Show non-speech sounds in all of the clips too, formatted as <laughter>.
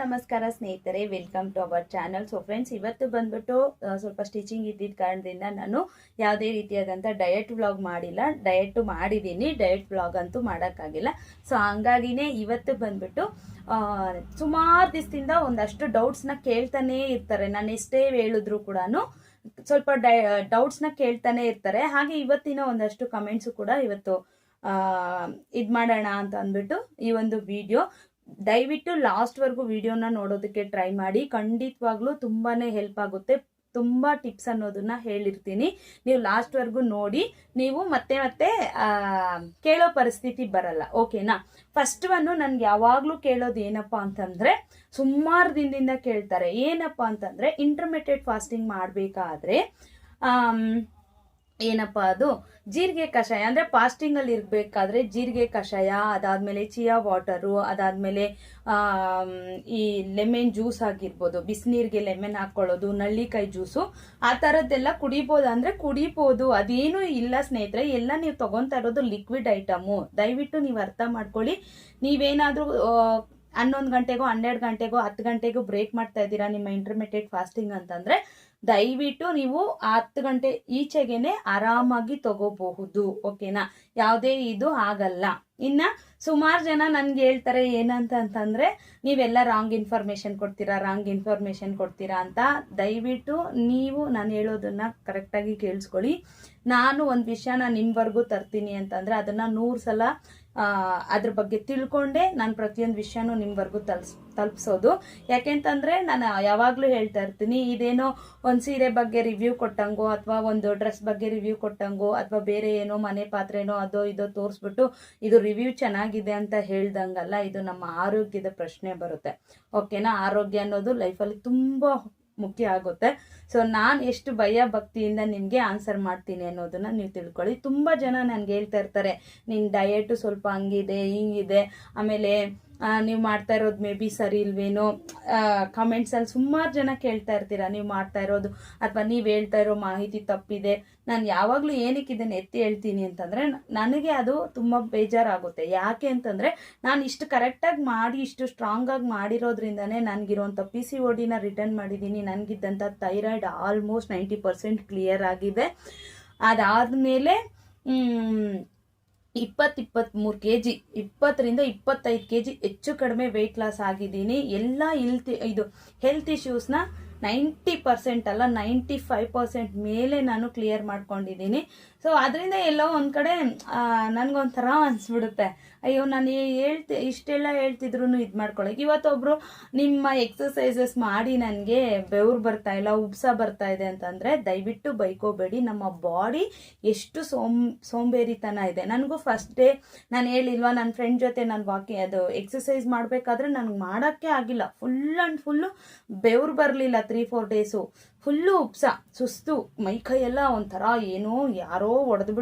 ನಮಸ್ಕಾರ ಸ್ನೇಹಿತರೆ welcome to our channel so friends ಇವತ್ತು ಬಂದ್ಬಿಟ್ಟು ಸ್ವಲ್ಪ ಸ್ಟಿಚಿಂಗ್ ಇದ್ದಿದ್ದ ಕಾರಣದಿಂದ ನಾನು ಯಾವುದೇ ರೀತಿಯಾದಂಥ ಡಯಟ್ ವ್ಲಾಗ್ ಮಾಡಿಲ್ಲ. ಡಯಟ್ ಮಾಡಿದ್ದೀನಿ. ಡಯಟ್ ವ್ಲಾಗ್ ಅಂತೂ ಮಾಡೋಕ್ಕಾಗಿಲ್ಲ. ಸೊ ಹಂಗಾಗಿನೇ ಇವತ್ತು ಬಂದ್ಬಿಟ್ಟು ಸುಮಾರು ದಿವಸದಿಂದ ಒಂದಷ್ಟು ಡೌಟ್ಸ್ನ ಕೇಳ್ತಾನೇ ಇರ್ತಾರೆ. ನಾನು ಎಷ್ಟೇ ಹೇಳಿದ್ರು ಕೂಡ ಸ್ವಲ್ಪ ಡೈ ಡೌಟ್ಸ್ನ ಕೇಳ್ತಾನೆ ಇರ್ತಾರೆ. ಹಾಗೆ ಇವತ್ತಿನ ಒಂದಷ್ಟು ಕಮೆಂಟ್ಸು ಕೂಡ ಇವತ್ತು ಇದು ಮಾಡೋಣ ಅಂತ ಅಂದ್ಬಿಟ್ಟು ಈ ಒಂದು ವಿಡಿಯೋ ದಯವಿಟ್ಟು ಲಾಸ್ಟ್ವರೆಗೂ ವಿಡಿಯೋನ ನೋಡೋದಕ್ಕೆ ಟ್ರೈ ಮಾಡಿ. ಖಂಡಿತವಾಗ್ಲೂ ತುಂಬಾ ಹೆಲ್ಪ್ ಆಗುತ್ತೆ. ತುಂಬ ಟಿಪ್ಸ್ ಅನ್ನೋದನ್ನ ಹೇಳಿರ್ತೀನಿ. ನೀವು ಲಾಸ್ಟ್ವರೆಗೂ ನೋಡಿ, ನೀವು ಮತ್ತೆ ಮತ್ತೆ ಕೇಳೋ ಪರಿಸ್ಥಿತಿ ಬರಲ್ಲ. ಓಕೆನಾ ಫಸ್ಟ್ ಒನ್ನು ನನ್ಗೆ ಯಾವಾಗಲೂ ಕೇಳೋದು ಏನಪ್ಪ ಅಂತಂದ್ರೆ, ಸುಮಾರು ದಿನದಿಂದ ಕೇಳ್ತಾರೆ. ಏನಪ್ಪ ಅಂತಂದ್ರೆ ಇಂಟರ್ಮಿಟೆಡ್ ಫಾಸ್ಟಿಂಗ್ ಮಾಡಬೇಕಾದ್ರೆ ಏನಪ್ಪ ಅದು? ಜೀರಿಗೆ ಕಷಾಯ, ಅಂದರೆ ಫಾಸ್ಟಿಂಗಲ್ಲಿ ಇರಬೇಕಾದ್ರೆ ಜೀರಿಗೆ ಕಷಾಯ, ಅದಾದಮೇಲೆ ಚಿಯಾ ವಾಟರು ಅದಾದಮೇಲೆ ಈ ಲೆಮೆನ್ ಜ್ಯೂಸ್ ಆಗಿರ್ಬೋದು, ಬಿಸಿನೀರಿಗೆ ಲೆಮೆನ್ ಹಾಕ್ಕೊಳ್ಳೋದು ನಳ್ಳಿಕಾಯಿ ಜ್ಯೂಸು ಆ ಥರದ್ದೆಲ್ಲ ಕುಡಿಬೋದು, ಅಂದರೆ ಕುಡಿಬೋದು. ಅದೇನೂ ಇಲ್ಲ ಸ್ನೇಹಿತರೆ, ಎಲ್ಲ ನೀವು ತೊಗೊತಾ ಇರೋದು ಲಿಕ್ವಿಡ್ ಐಟಮು ದಯವಿಟ್ಟು ನೀವು ಅರ್ಥ ಮಾಡ್ಕೊಳ್ಳಿ. ನೀವೇನಾದರೂ ಹನ್ನೊಂದು ಗಂಟೆಗೋ, ಹನ್ನೆರಡು ಗಂಟೆಗೋ, ಹತ್ತು ಗಂಟೆಗೂ ಬ್ರೇಕ್ ಮಾಡ್ತಾ ಇದ್ದೀರಾ ನಿಮ್ಮ ಇಂಟರ್ಮಿಟೆಡ್ ಫಾಸ್ಟಿಂಗ್ ಅಂತಂದ್ರೆ, ದಯವಿಟ್ಟು ನೀವು ಹತ್ತು ಗಂಟೆ ಈಚೆಗೆನೆ ಆರಾಮಾಗಿ ತಗೋಬಹುದು ಓಕೆನಾ ಯಾವುದೇ ಇದು ಆಗಲ್ಲ. ಇನ್ನ ಸುಮಾರು ಜನ ನನ್ಗೆ ಹೇಳ್ತಾರೆ ಏನಂತ ಅಂತಂದ್ರೆ, ನೀವೆಲ್ಲ ರಾಂಗ್ ಇನ್ಫಾರ್ಮೇಷನ್ ಕೊಡ್ತೀರಾ ರಾಂಗ್ ಇನ್ಫಾರ್ಮೇಷನ್ ಕೊಡ್ತೀರಾ ಅಂತ ದಯವಿಟ್ಟು ನೀವು ನಾನು ಹೇಳೋದನ್ನ ಕರೆಕ್ಟಾಗಿ ಕೇಳಿಸ್ಕೊಳ್ಳಿ. ನಾನು ಒಂದು ವಿಷಯನ ನಿಮ್ಮವರೆಗೂ ತರ್ತೀನಿ ಅಂತಂದ್ರೆ, ಅದನ್ನ ನೂರು ಸಲ ಅದ್ರ ಬಗ್ಗೆ ತಿಳ್ಕೊಂಡೆ ನಾನು ಪ್ರತಿಯೊಂದು ವಿಷಯನೂ ನಿಮ್ವರೆಗೂ ತಲ್ಸ್, ತಲುಪಿಸೋದು. ಯಾಕೆಂತಂದ್ರೆ ನಾನು ಯಾವಾಗಲೂ ಹೇಳ್ತಾ ಇರ್ತೀನಿ, ಇದೇನೋ ಒಂದು ಸೀರೆ ಬಗ್ಗೆ ರಿವ್ಯೂ ಕೊಟ್ಟಂಗೋ ಅಥವಾ ಒಂದು ಡ್ರೆಸ್ ಬಗ್ಗೆ ರಿವ್ಯೂ ಕೊಟ್ಟಂಗೋ ಅಥವಾ ಬೇರೆ ಏನೋ ಮನೆ ಪಾತ್ರೆನೋ ಅದೋ ಇದೋ ತೋರಿಸ್ಬಿಟ್ಟು ಇದು ರಿವ್ಯೂ ಚೆನ್ನಾಗಿದೆ ಅಂತ ಹೇಳ್ದಂಗಲ್ಲ, ಇದು ನಮ್ಮ ಆರೋಗ್ಯದ ಪ್ರಶ್ನೆ ಬರುತ್ತೆ. ಓಕೆನಾ ಆರೋಗ್ಯ ಅನ್ನೋದು ಲೈಫಲ್ಲಿ ತುಂಬ ಮುಖ್ಯ ಆಗುತ್ತೆ. ಸೊ ನಾನು ಎಷ್ಟು ಭಯ ಭಕ್ತಿಯಿಂದ ನಿಮಗೆ ಆನ್ಸರ್ ಮಾಡ್ತೀನಿ ಅನ್ನೋದನ್ನ ನೀವು ತಿಳ್ಕೊಳ್ಳಿ. ತುಂಬ ಜನ ನನಗೆ ಹೇಳ್ತಾ ಇರ್ತಾರೆ ನಿನ್ನ ಡಯಟು ಸ್ವಲ್ಪ ಹಂಗಿದೆ, ಹಿಂಗಿದೆ. ಆಮೇಲೆ ನೀವು ಮಾಡ್ತಾ ಇರೋದು ಮೇ ಬಿ ಸರಿ ಇಲ್ವೇನೋ ಕಮೆಂಟ್ಸಲ್ಲಿ ಸುಮಾರು ಜನ ಕೇಳ್ತಾ ಇರ್ತೀರಾ, ನೀವು ಮಾಡ್ತಾ ಇರೋದು ಅಥವಾ ನೀವು ಹೇಳ್ತಾ ಇರೋ ಮಾಹಿತಿ ತಪ್ಪಿದೆ, ನಾನು ಯಾವಾಗಲೂ ಏನಕ್ಕೆ ಇದನ್ನು ಎತ್ತಿ ಹೇಳ್ತೀನಿ ಅಂತಂದರೆ, ನನಗೆ ಅದು ತುಂಬ ಬೇಜಾರಾಗುತ್ತೆ. ಯಾಕೆ ಅಂತಂದರೆ, ನಾನು ಇಷ್ಟು ಕರೆಕ್ಟಾಗಿ ಮಾಡಿ, ಇಷ್ಟು ಸ್ಟ್ರಾಂಗಾಗಿ ಮಾಡಿರೋದ್ರಿಂದನೇ ನನಗಿರುವಂಥ ಪಿ ಸಿ ಒಡಿನ ರಿಟರ್ನ್ ಮಾಡಿದ್ದೀನಿ ನನಗಿದ್ದಂಥ thyroid almost ninety percent clear ಆಗಿದೆ. ಅದಾದಮೇಲೆ ಇಪ್ಪತ್ತು ಇಪ್ಪತ್ತ್ಮೂರು ಕೆ ಜಿ ಇಪ್ಪತ್ತರಿಂದ ಇಪ್ಪತ್ತೈದು ಕೆ ಜಿ ಹೆಚ್ಚು ಕಡಿಮೆ ವೆಯ್ಟ್ ಲಾಸ್ ಆಗಿದ್ದೀನಿ. ಎಲ್ಲ ಇಲ್ತಿ ಇದು ಹೆಲ್ತ್ ಇಶ್ಯೂಸ್ನ ನೈಂಟಿ ಪರ್ಸೆಂಟ್ ಅಲ್ಲ, ನೈಂಟಿ ಫೈವ್ ಪರ್ಸೆಂಟ್ ಮೇಲೆ ನಾನು ಕ್ಲಿಯರ್ ಮಾಡ್ಕೊಂಡಿದ್ದೀನಿ. ಸೊ ಅದರಿಂದ ಎಲ್ಲೋ ಒಂದು ಕಡೆ ನನಗೊಂಥರ ಅನಿಸ್ಬಿಡುತ್ತೆ. ಅಯ್ಯೋ, ನಾನು ಹೇಳ್ತಿ, ಇಷ್ಟೆಲ್ಲ ಹೇಳ್ತಿದ್ರು ಇದು ಮಾಡ್ಕೊಳಕ್ಕೆ ಇವತ್ತೊಬ್ರು ನಿಮ್ಮ ಎಕ್ಸಸೈಸಸ್ ಮಾಡಿ ನನಗೆ ಬೆವರು ಬರ್ತಾ ಇಲ್ಲ, ಉಬ್ಸ ಬರ್ತಾ ಇದೆ ಅಂತಂದರೆ ದಯವಿಟ್ಟು ಬೈಕೋಬೇಡಿ. ನಮ್ಮ ಬಾಡಿ ಎಷ್ಟು ಸೋಮ್, ಸೋಂಬೇರಿತನ ಇದೆ. ನನಗೂ ಫಸ್ಟ್ ಡೇ ನಾನು ಹೇಳಿಲ್ವಾ ನನ್ನ ಫ್ರೆಂಡ್ ಜೊತೆ ನಾನು ವಾಕಿ ಅದು ಎಕ್ಸಸೈಸ್ ಮಾಡಬೇಕಾದ್ರೆ ನನಗೆ ಮಾಡೋಕ್ಕೆ ಆಗಿಲ್ಲ. ಫುಲ್ ಆ್ಯಂಡ್ ಫುಲ್ಲು ಬೆವ್ರು ಬರಲಿಲ್ಲ ತ್ರೀ ಫೋರ್ ಡೇಸು ಫುಲ್ಲು ಉಪ್ಸ, ಸುಸ್ತು, ಮೈ ಕೈಯೆಲ್ಲ ಒಂಥರ ಏನೋ ಯಾರೋ ಒಡೆದು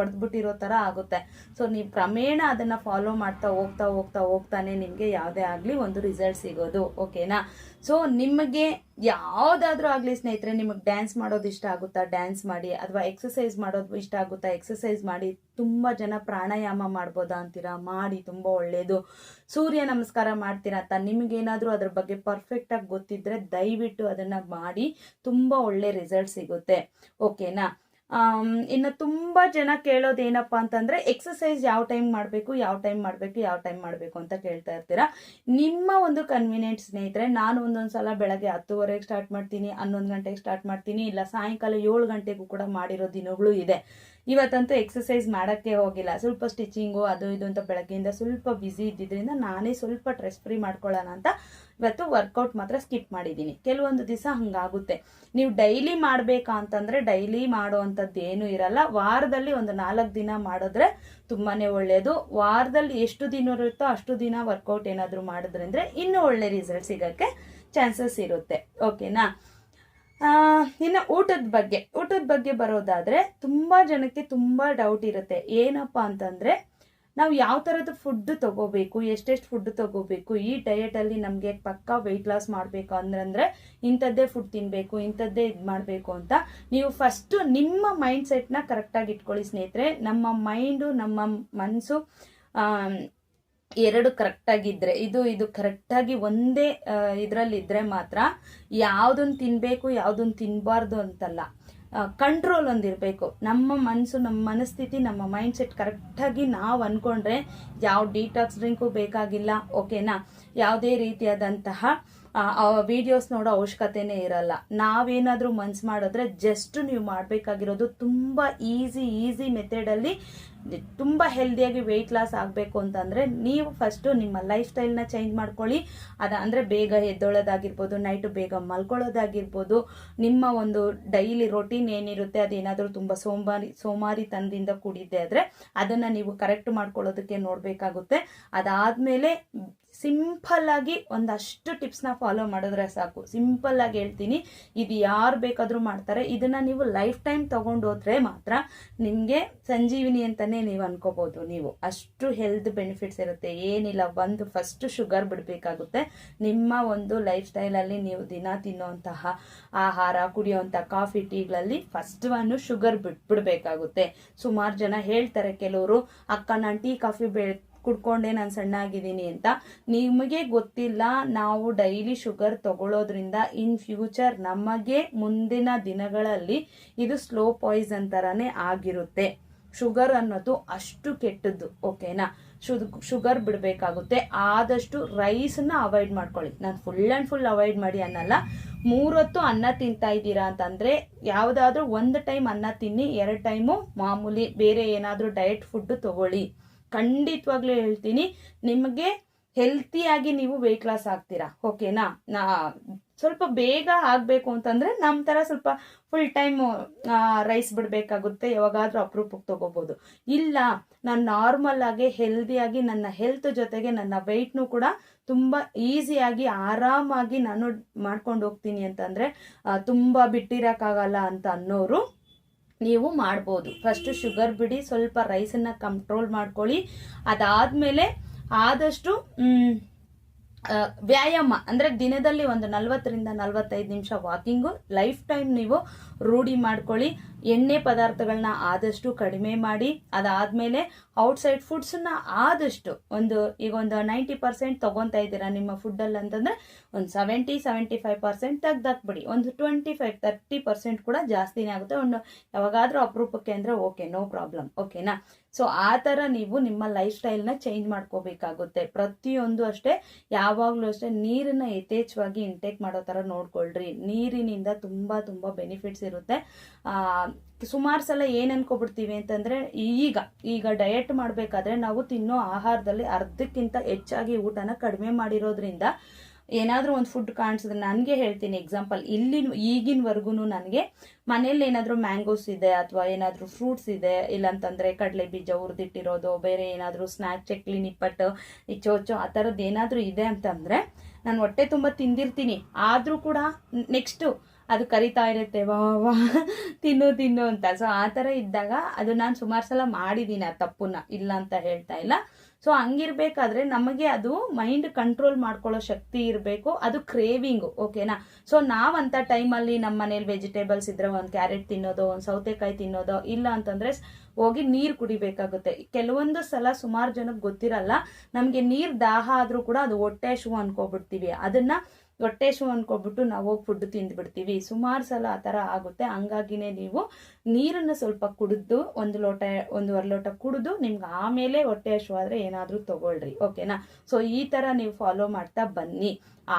ಒಡೆದ್ಬಿಟ್ಟಿರೋ ಥರ ಆಗುತ್ತೆ. ಸೊ ನೀವು ಕ್ರಮೇಣ ಅದನ್ನು ಫಾಲೋ ಮಾಡ್ತಾ ಹೋಗ್ತಾ ಹೋಗ್ತಾ ಹೋಗ್ತಾನೆ ನಿಮಗೆ ಯಾವುದೇ ಆಗಲಿ ಒಂದು ರಿಸಲ್ಟ್ ಸಿಗೋದು ಓಕೆನಾ ಸೊ ನಿಮಗೆ ಯಾವುದಾದ್ರೂ ಆಗಲಿ ಸ್ನೇಹಿತರೆ, ನಿಮಗೆ ಡ್ಯಾನ್ಸ್ ಮಾಡೋದು ಇಷ್ಟ ಆಗುತ್ತಾ? ಡ್ಯಾನ್ಸ್ ಮಾಡಿ ಅಥವಾ ಎಕ್ಸಸೈಸ್ ಮಾಡೋದು ಇಷ್ಟ ಆಗುತ್ತಾ? ಎಕ್ಸಸೈಸ್ ಮಾಡಿ ತುಂಬ ಜನ ಪ್ರಾಣಾಯಾಮ ಮಾಡ್ಬೋದಾ ಅಂತೀರಾ? ಮಾಡಿ ತುಂಬ ಒಳ್ಳೆಯದು ಸೂರ್ಯ ನಮಸ್ಕಾರ ಮಾಡ್ತೀರಾ ಅಂತ ನಿಮಗೇನಾದರೂ ಅದ್ರ ಬಗ್ಗೆ ಪರ್ಫೆಕ್ಟಾಗಿ ಗೊತ್ತಿದ್ರೆ ದಯವಿಟ್ಟು ಅದನ್ನು ಮಾಡಿ ತುಂಬ ಒಳ್ಳೆ ರಿಸಲ್ಟ್ ಸಿಗುತ್ತೆ. ಓಕೆನಾ ಇನ್ನು ತುಂಬ ಜನ ಕೇಳೋದು ಏನಪ್ಪ ಅಂತಂದ್ರೆ ಎಕ್ಸಸೈಸ್ ಯಾವ ಟೈಮ್ ಮಾಡಬೇಕು, ಯಾವ ಟೈಮ್ ಮಾಡಬೇಕು, ಯಾವ ಟೈಮ್ ಮಾಡಬೇಕು ಅಂತ ಕೇಳ್ತಾ ಇರ್ತೀರಾ. ನಿಮ್ಮ ಒಂದು ಕನ್ವಿನಿಯೆಂಟ್ ಸ್ನೇಹಿತರೆ, ನಾನು ಒಂದೊಂದು ಸಲ ಬೆಳಗ್ಗೆ ಹತ್ತುವರೆಗೆ ಸ್ಟಾರ್ಟ್ ಮಾಡ್ತೀನಿ, ಹನ್ನೊಂದು ಗಂಟೆಗೆ ಸ್ಟಾರ್ಟ್ ಮಾಡ್ತೀನಿ, ಇಲ್ಲ ಸಾಯಂಕಾಲ ಏಳು ಗಂಟೆಗೂ ಕೂಡ ಮಾಡಿರೋ ದಿನಗಳು ಇದೆ. ಇವತ್ತಂತೂ ಎಕ್ಸಸೈಸ್ ಮಾಡೋಕ್ಕೆ ಹೋಗಿಲ್ಲ. ಸ್ವಲ್ಪ ಸ್ಟಿಚಿಂಗು ಅದು ಇದು ಅಂತ ಬೆಳಗ್ಗೆಯಿಂದ ಸ್ವಲ್ಪ ಬ್ಯುಸಿ ಇದ್ದಿದ್ದರಿಂದ ನಾನೇ ಸ್ವಲ್ಪ ಟ್ರೆಸ್ ಫ್ರೀ ಮಾಡ್ಕೊಳ್ಳೋಣ ಅಂತ ಇವತ್ತು ವರ್ಕೌಟ್ ಮಾತ್ರ ಸ್ಕಿಪ್ ಮಾಡಿದ್ದೀನಿ. ಕೆಲವೊಂದು ದಿವಸ ಹಂಗಾಗುತ್ತೆ. ನೀವು ಡೈಲಿ ಮಾಡಬೇಕಾ ಅಂತಂದರೆ ಡೈಲಿ ಮಾಡೋ ಅಂಥದ್ದು ಏನೂ ಇರಲ್ಲ. ವಾರದಲ್ಲಿ ಒಂದು ನಾಲ್ಕು ದಿನ ಮಾಡಿದ್ರೆ ತುಂಬಾ ಒಳ್ಳೆಯದು ವಾರದಲ್ಲಿ ಎಷ್ಟು ದಿನ ಇರುತ್ತೋ ಅಷ್ಟು ದಿನ ವರ್ಕೌಟ್ ಏನಾದರೂ ಮಾಡಿದ್ರೆ ಇನ್ನೂ ಒಳ್ಳೆ ರಿಸಲ್ಟ್ ಸಿಗೋಕ್ಕೆ ಚಾನ್ಸಸ್ ಇರುತ್ತೆ. ಓಕೆನಾ ಇನ್ನು ಊಟದ ಬಗ್ಗೆ. ಊಟದ ಬಗ್ಗೆ ಬರೋದಾದರೆ ತುಂಬ ಜನಕ್ಕೆ ತುಂಬ ಡೌಟ್ ಇರುತ್ತೆ. ಏನಪ್ಪ ಅಂತಂದ್ರೆ ನಾವು ಯಾವ ಥರದ ಫುಡ್ ತಗೋಬೇಕು, ಎಷ್ಟೆಷ್ಟು ಫುಡ್ ತಗೋಬೇಕು, ಈ ಡಯೆಟಲ್ಲಿ ನಮಗೆ ಪಕ್ಕಾ ವೆಯ್ಟ್ ಲಾಸ್ ಮಾಡಬೇಕು ಅಂದ್ರೆ ಇಂಥದ್ದೇ ಫುಡ್ ತಿನ್ನಬೇಕು ಇಂಥದ್ದೇ ಇದು ಮಾಡಬೇಕು ಅಂತ ನೀವು ಫಸ್ಟು ನಿಮ್ಮ ಮೈಂಡ್ ಸೆಟ್ನ ಕರೆಕ್ಟಾಗಿ ಇಟ್ಕೊಳ್ಳಿ ಸ್ನೇಹಿತರೆ. ನಮ್ಮ ಮೈಂಡು ನಮ್ಮ ಮನಸ್ಸು ಎರಡು ಕರೆಕ್ಟಾಗಿದ್ದರೆ ಇದು ಇದು ಕರೆಕ್ಟಾಗಿ ಒಂದೇ ಇದರಲ್ಲಿದ್ದರೆ ಮಾತ್ರ ಯಾವುದನ್ನು ತಿನ್ನಬೇಕು ಯಾವುದನ್ನು ತಿನ್ನಬಾರ್ದು ಅಂತಲ್ಲ. ಕಂಟ್ರೋಲ್ ಒಂದಿರಬೇಕು. ನಮ್ಮ ಮನಸ್ಸು ನಮ್ಮ ಮನಸ್ಥಿತಿ, ನಮ್ಮ ಮೈಂಡ್ ಸೆಟ್ ಕರೆಕ್ಟಾಗಿ ನಾವು ಅಂದ್ಕೊಂಡ್ರೆ ಯಾವ ಡಿಟಾಕ್ಸ್ ಡ್ರಿಂಕು ಬೇಕಾಗಿಲ್ಲ ಓಕೆನಾ ಯಾವುದೇ ರೀತಿಯಾದಂತಹ ವಿಡಿಯೋಸ್ ನೋಡೋ ಅವಶ್ಯಕತೆನೇ ಇರಲ್ಲ. ನಾವೇನಾದರೂ ಮನ್ಸು ಮಾಡಿದ್ರೆ ಜಸ್ಟ್ ನೀವು ಮಾಡಬೇಕಾಗಿರೋದು ತುಂಬ ಈಸಿ ಈಸಿ ಮೆಥಡಲ್ಲಿ ತುಂಬ ಹೆಲ್ದಿಯಾಗಿ ವೆಯ್ಟ್ ಲಾಸ್ ಆಗಬೇಕು ಅಂತಂದರೆ ನೀವು ಫಸ್ಟು ನಿಮ್ಮ ಲೈಫ್ ಸ್ಟೈಲ್ನ ಚೇಂಜ್ ಮಾಡ್ಕೊಳ್ಳಿ. ಅದು ಅಂದರೆ ಬೇಗ ಎದ್ದೊಳೋದಾಗಿರ್ಬೋದು ನೈಟು ಬೇಗ ಮಲ್ಕೊಳ್ಳೋದಾಗಿರ್ಬೋದು, ನಿಮ್ಮ ಒಂದು ಡೈಲಿ ರೊಟೀನ್ ಏನಿರುತ್ತೆ ಅದೇನಾದರೂ ತುಂಬ ಸೋಮಾರಿ ಸೋಮಾರಿತನದಿಂದ ಕೂಡಿದ್ದೆ ಆದರೆ ಅದನ್ನು ನೀವು ಕರೆಕ್ಟ್ ಮಾಡ್ಕೊಳ್ಳೋದಕ್ಕೆ ನೋಡಬೇಕಾಗುತ್ತೆ. ಅದಾದಮೇಲೆ ಸಿಂಪಲ್ ಆಗಿ ಒಂದಷ್ಟು ಟಿಪ್ಸ್ನ ಫಾಲೋ ಮಾಡಿದ್ರೆ ಸಾಕು. ಸಿಂಪಲ್ ಆಗಿ ಹೇಳ್ತೀನಿ. ಇದು ಯಾರು ಬೇಕಾದರೂ ಮಾಡ್ತಾರೆ. ಇದನ್ನ ನೀವು ಲೈಫ್ ಟೈಮ್ ತಗೊಂಡೋದ್ರೆ ಮಾತ್ರ ನಿಮಗೆ ಸಂಜೀವಿನಿ ಅಂತಲೇ ನೀವು ಅನ್ಕೋಬೋದು ನೀವು. ಅಷ್ಟು ಹೆಲ್ತ್ ಬೆನಿಫಿಟ್ಸ್ ಇರುತ್ತೆ. ಏನಿಲ್ಲ, ಒಂದು ಫಸ್ಟ್ ಶುಗರ್ ಬಿಡಬೇಕಾಗುತ್ತೆ. ನಿಮ್ಮ ಒಂದು ಲೈಫ್ ಸ್ಟೈಲಲ್ಲಿ ನೀವು ದಿನ ತಿನ್ನುವಂತಹ ಆಹಾರ ಕುಡಿಯುವಂಥ ಕಾಫಿ ಟೀಗಳಲ್ಲಿ ಫಸ್ಟ್ ಒಂದು ಶುಗರ್ ಬಿಟ್ಬಿಡ್ಬೇಕಾಗುತ್ತೆ. ಸುಮಾರು ಜನ ಹೇಳ್ತಾರೆ ಕೆಲವರು, ಅಕ್ಕ, ನಾನು ಟೀ ಕಾಫಿ ಬೆ ಕುಡ್ಕೊಂಡೆ ನಾನು ಸಣ್ಣ ಆಗಿದ್ದೀನಿ ಅಂತ ನಿಮಗೆ ಗೊತ್ತಿಲ್ಲ, ನಾವು ಡೈಲಿ ಶುಗರ್ ತಗೊಳ್ಳೋದ್ರಿಂದ ಇನ್ ಫ್ಯೂಚರ್ ನಮಗೆ ಮುಂದಿನ ದಿನಗಳಲ್ಲಿ ಇದು ಸ್ಲೋ ಪಾಯ್ಸನ್ ಥರನೇ ಆಗಿರುತ್ತೆ. ಶುಗರ್ ಅನ್ನೋದು ಅಷ್ಟು ಕೆಟ್ಟದ್ದು ಓಕೆನಾ ಶುಗರ್ ಬಿಡಬೇಕಾಗುತ್ತೆ. ಆದಷ್ಟು ರೈಸನ್ನ ಅವಾಯ್ಡ್ ಮಾಡ್ಕೊಳ್ಳಿ. ನಾನು ಫುಲ್ ಆ್ಯಂಡ್ ಫುಲ್ ಅವಾಯ್ಡ್ ಮಾಡಿ ಅನ್ನಲ್ಲ, ಮೂರೊತ್ತು ಅನ್ನ ತಿಂತಾ ಇದ್ದೀರಾ ಅಂತಂದರೆ ಯಾವುದಾದ್ರೂ ಒಂದು ಟೈಮ್ ಅನ್ನ ತಿನ್ನಿ, ಎರಡು ಟೈಮು ಮಾಮೂಲಿ ಬೇರೆ ಏನಾದರೂ ಡಯಟ್ ಫುಡ್ ತಗೊಳ್ಳಿ. ಖಂಡಿತವಾಗ್ಲೂ ಹೇಳ್ತೀನಿ, ನಿಮಗೆ ಹೆಲ್ತಿಯಾಗಿ ನೀವು ವೆಯ್ಟ್ ಲಾಸ್ ಆಗ್ತೀರಾ ಓಕೆನಾ ನಾ ಸ್ವಲ್ಪ ಬೇಗ ಆಗಬೇಕು ಅಂತಂದರೆ ನಮ್ಮ ಥರ ಸ್ವಲ್ಪ ಫುಲ್ ಟೈಮ್ ರೈಸ್ ಬಿಡಬೇಕಾಗುತ್ತೆ, ಯಾವಾಗಾದರೂ ಅಪ್ರೂಪಕ್ಕೆ ತೊಗೋಬೋದು. ಇಲ್ಲ, ನಾನು ನಾರ್ಮಲ್ ಆಗಿ ಹೆಲ್ದಿಯಾಗಿ ನನ್ನ ಹೆಲ್ತ್ ಜೊತೆಗೆ ನನ್ನ ವೆಯ್ಟ್ನು ಕೂಡ ತುಂಬ ಈಸಿಯಾಗಿ ಆರಾಮಾಗಿ ನಾನು ಮಾಡ್ಕೊಂಡು ಹೋಗ್ತೀನಿ ಅಂತಂದರೆ ತುಂಬ ಬಿಟ್ಟಿರೋಕ್ಕಾಗಲ್ಲ ಅಂತ ಅನ್ನೋರು ನೀವು ಮಾಡ್ಬೋದು. ಫಸ್ಟು ಶುಗರ್ ಬಿಡಿ ಸ್ವಲ್ಪ ರೈಸನ್ನು ಕಂಟ್ರೋಲ್ ಮಾಡ್ಕೊಳ್ಳಿ. ಅದಾದಮೇಲೆ ಆದಷ್ಟು ವ್ಯಾಯಾಮ ಅಂದರೆ ದಿನದಲ್ಲಿ ಒಂದು ನಲ್ವತ್ತರಿಂದ ನಲವತ್ತೈದು ನಿಮಿಷ ವಾಕಿಂಗು, ಲೈಫ್ ಟೈಮ್ ನೀವು ರೂಢಿ ಮಾಡ್ಕೊಳ್ಳಿ. ಎಣ್ಣೆ ಪದಾರ್ಥಗಳನ್ನ ಆದಷ್ಟು ಕಡಿಮೆ ಮಾಡಿ. ಅದಾದಮೇಲೆ ಔಟ್ಸೈಡ್ ಫುಡ್ಸನ್ನ ಆದಷ್ಟು ಒಂದು, ಈಗ ಒಂದು ನೈಂಟಿ ಪರ್ಸೆಂಟ್ ತೊಗೊತಾ ಇದ್ದೀರಾ ನಿಮ್ಮ ಫುಡ್ಡಲ್ಲಿ ಅಂತಂದರೆ ಒಂದು ಸೆವೆಂಟಿ ಸೆವೆಂಟಿ ಫೈವ್ ಪರ್ಸೆಂಟ್ ತೆಗ್ದಾಕ್ಬಿಡಿ. ಒಂದು ಟ್ವೆಂಟಿ ಫೈವ್ ತರ್ಟಿ ಪರ್ಸೆಂಟ್ ಕೂಡ ಜಾಸ್ತಿನೇ ಆಗುತ್ತೆ. ಒಂದು ಯಾವಾಗಾದರೂ ಅಪರೂಪಕ್ಕೆ ಅಂದರೆ ಓಕೆ ನೋ ಪ್ರಾಬ್ಲಮ್ ಓಕೆನಾ ಸೊ ಆ ಥರ ನೀವು ನಿಮ್ಮ ಲೈಫ್ ಸ್ಟೈಲ್ನ ಚೇಂಜ್ ಮಾಡ್ಕೋಬೇಕಾಗುತ್ತೆ. ಪ್ರತಿಯೊಂದು ಅಷ್ಟೇ, ಯಾವಾಗಲೂ ಅಷ್ಟೇ ನೀರನ್ನ ಯಥೇಚ್ಛವಾಗಿ ಇಂಟೇಕ್ ಮಾಡೋ ಥರ ನೋಡ್ಕೊಳ್ರಿ. ನೀರಿನಿಂದ ತುಂಬ ತುಂಬ ಬೆನಿಫಿಟ್ಸ್ ಇರುತ್ತೆ. ಸುಮಾರು ಸಲ ಏನು ಅನ್ಕೊಬಿಡ್ತೀವಿ ಅಂತಂದರೆ, ಈಗ ಈಗ ಡಯಟ್ ಮಾಡಬೇಕಾದ್ರೆ ನಾವು ತಿನ್ನೋ ಆಹಾರದಲ್ಲಿ ಅರ್ಧಕ್ಕಿಂತ ಹೆಚ್ಚಾಗಿ ಊಟನ ಕಡಿಮೆ ಮಾಡಿರೋದ್ರಿಂದ ಏನಾದರೂ ಒಂದು ಫುಡ್ ಕಾಣಿಸಿದ್ರೆ ನನಗೆ ಹೇಳ್ತೀನಿ. ಎಕ್ಸಾಂಪಲ್ ಇಲ್ಲಿ ಈಗಿನವರೆಗೂ ನನಗೆ ಮನೇಲಿ ಏನಾದರೂ ಮ್ಯಾಂಗೋಸ್ ಇದೆ ಅಥವಾ ಏನಾದರೂ ಫ್ರೂಟ್ಸ್ ಇದೆ, ಇಲ್ಲಾಂತಂದರೆ ಕಡಲೆ ಬೀಜ ಹುರಿದಿಟ್ಟಿರೋದು, ಬೇರೆ ಏನಾದರೂ ಸ್ನ್ಯಾಕ್ ಚಕ್ಲಿ, ನಿಪ್ಪಟ್ಟು, ಈ ಚೋಚೋ ಆ ಥರದ್ದು ಏನಾದರೂ ಇದೆ ಅಂತಂದರೆ ನಾನು ಹೊಟ್ಟೆ ತುಂಬ ತಿಂದಿರ್ತೀನಿ. ಆದರೂ ಕೂಡ ನೆಕ್ಸ್ಟು ಅದು ಕರಿತಾ ಇರುತ್ತೆ, ವಾ ವಾ, ತಿನ್ನು ತಿನ್ನು ಅಂತ. ಸೊ ಆ ಥರ ಇದ್ದಾಗ ಅದು ನಾನು ಸುಮಾರು ಸಲ ಮಾಡಿದ್ದೀನಿ ಆ ತಪ್ಪನ್ನ ಇಲ್ಲ ಅಂತ ಹೇಳ್ತಾ ಇಲ್ಲ. ಸೊ ಹಂಗಿರ್ಬೇಕಾದ್ರೆ ನಮಗೆ ಅದು ಮೈಂಡ್ ಕಂಟ್ರೋಲ್ ಮಾಡ್ಕೊಳ್ಳೋ ಶಕ್ತಿ ಇರಬೇಕು. ಅದು ಕ್ರೇವಿಂಗು ಓಕೆನಾ ಸೊ ನಾವಂಥ ಟೈಮಲ್ಲಿ ನಮ್ಮ ಮನೇಲಿ ವೆಜಿಟೇಬಲ್ಸ್ ಇದ್ರೆ ಒಂದು ಕ್ಯಾರೆಟ್ ತಿನ್ನೋದು, ಒಂದು ಸೌತೆಕಾಯಿ ತಿನ್ನೋದು, ಇಲ್ಲ ಅಂತಂದರೆ ಹೋಗಿ ನೀರು ಕುಡಿಬೇಕಾಗುತ್ತೆ. ಕೆಲವೊಂದು ಸಲ ಸುಮಾರು ಜನಕ್ಕೆ ಗೊತ್ತಿರಲ್ಲ, ನಮಗೆ ನೀರು ದಾಹ ಆದರೂ ಕೂಡ ಅದು ಹೊಟ್ಟೆ ಶೂ ಅನ್ಕೋಬಿಡ್ತೀವಿ. ಅದನ್ನು ಹೊಟ್ಟೆ ಶೂ ಅನ್ಕೊಬಿಟ್ಟು ನಾವು ಹೋಗಿ ಫುಡ್ ತಿಂದ್ಬಿಡ್ತೀವಿ ಸುಮಾರು ಸಲ ಆ ಥರ ಆಗುತ್ತೆ. ಹಂಗಾಗಿನೇ ನೀವು ನೀರನ್ನು ಸ್ವಲ್ಪ ಕುಡಿದು ಒಂದು ಲೋಟ ಒಂದೂವರೆ ಲೋಟ ಕುಡಿದು ನಿಮ್ಗೆ ಆಮೇಲೆ ಹೊಟ್ಟೆ ಶೂ ಆದರೆ ಏನಾದರೂ ತೊಗೊಳ್ರಿ. ಓಕೆನಾ ಸೊ ಈ ಥರ ನೀವು ಫಾಲೋ ಮಾಡ್ತಾ ಬನ್ನಿ.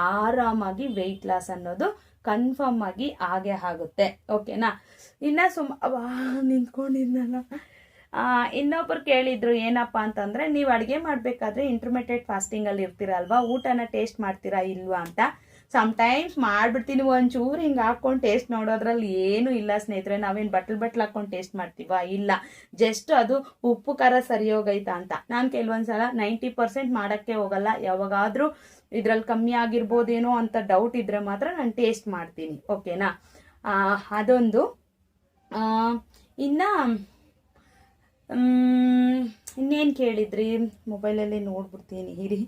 ಆರಾಮಾಗಿ ವೆಯ್ಟ್ ಲಾಸ್ ಅನ್ನೋದು ಕನ್ಫರ್ಮ್ ಆಗಿ ಹಾಗೆ ಆಗುತ್ತೆ. ಓಕೆನಾ ಇನ್ನು ಸುಮ್ ನಿಂತ್ಕೊಂಡಿದ್ನಲ್ಲ. ಇನ್ನೊಬ್ರು ಕೇಳಿದ್ರು, ಏನಪ್ಪ ಅಂತಂದರೆ, ನೀವು ಅಡುಗೆ ಮಾಡಬೇಕಾದ್ರೆ ಫಾಸ್ಟಿಂಗ್ ಫಾಸ್ಟಿಂಗಲ್ಲಿ ಇರ್ತೀರಲ್ವಾ? ಊಟನ ಟೇಸ್ಟ್ ಮಾಡ್ತೀರಾ ಇಲ್ವಾ ಅಂತ. ಸಮ್ಟೈಮ್ಸ್ ಮಾಡ್ಬಿಡ್ತೀನಿ ಒಂಚೂರು, ಹಿಂಗೆ ಹಾಕ್ಕೊಂಡು ಟೇಸ್ಟ್ ನೋಡೋದ್ರಲ್ಲಿ ಏನೂ ಇಲ್ಲ ಸ್ನೇಹಿತರೆ. ನಾವೇನು ಬಟ್ಲು ಬಟ್ಲು ಹಾಕ್ಕೊಂಡು ಟೇಸ್ಟ್ ಮಾಡ್ತೀವ? ಇಲ್ಲ. ಜಸ್ಟ್ ಅದು ಉಪ್ಪು, ಖಾರ ಸರಿ ಹೋಗೈತಾ ಅಂತ. ನಾನು ಕೆಲವೊಂದು ಸಲ ನೈಂಟಿ ಪರ್ಸೆಂಟ್ ಮಾಡೋಕ್ಕೆ ಹೋಗಲ್ಲ. ಯಾವಾಗಾದರೂ ಇದ್ರಲ್ಲಿ ಕಮ್ಮಿ ಆಗಿರ್ಬೋದೇನೋ ಅಂತ ಡೌಟ್ ಇದ್ದರೆ ಮಾತ್ರ ನಾನು ಟೇಸ್ಟ್ ಮಾಡ್ತೀನಿ. ಓಕೆನಾ ಅದೊಂದು. ಇನ್ನು ಇನ್ನೇನು ಕೇಳಿದ್ರಿ? ಮೊಬೈಲಲ್ಲಿ ನೋಡ್ಬಿಡ್ತೀನಿ ಹಿರಿ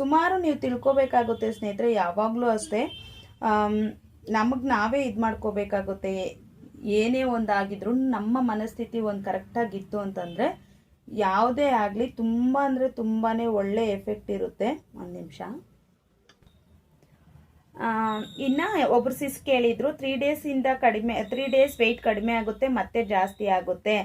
ಸುಮಾರು ನೀವು ತಿಳ್ಕೊಬೇಕಾಗುತ್ತೆ ಸ್ನೇಹಿತರೆ, ಯಾವಾಗಲೂ ಅಷ್ಟೇ. ನಮಗೆ ನಾವೇ ಇದು ಮಾಡ್ಕೋಬೇಕಾಗುತ್ತೆ. ಏನೇ ಒಂದಾಗಿದ್ರು ನಮ್ಮ ಮನಸ್ಥಿತಿ ಒಂದು ಕರೆಕ್ಟಾಗಿತ್ತು ಅಂತಂದರೆ ಯಾವುದೇ ಆಗಲಿ ತುಂಬ ಅಂದರೆ ತುಂಬಾ ಒಳ್ಳೆ ಎಫೆಕ್ಟ್ ಇರುತ್ತೆ. ಒಂದು ನಿಮಿಷ. ಇನ್ನು ಒಬ್ರು ಸಿಸ್ ಕೇಳಿದರು, ತ್ರೀ ಡೇಸಿಂದ ಕಡಿಮೆ, ತ್ರೀ ಡೇಸ್ ವೆಯ್ಟ್ ಕಡಿಮೆ ಆಗುತ್ತೆ, ಮತ್ತೆ ಜಾಸ್ತಿ ಆಗುತ್ತೆ.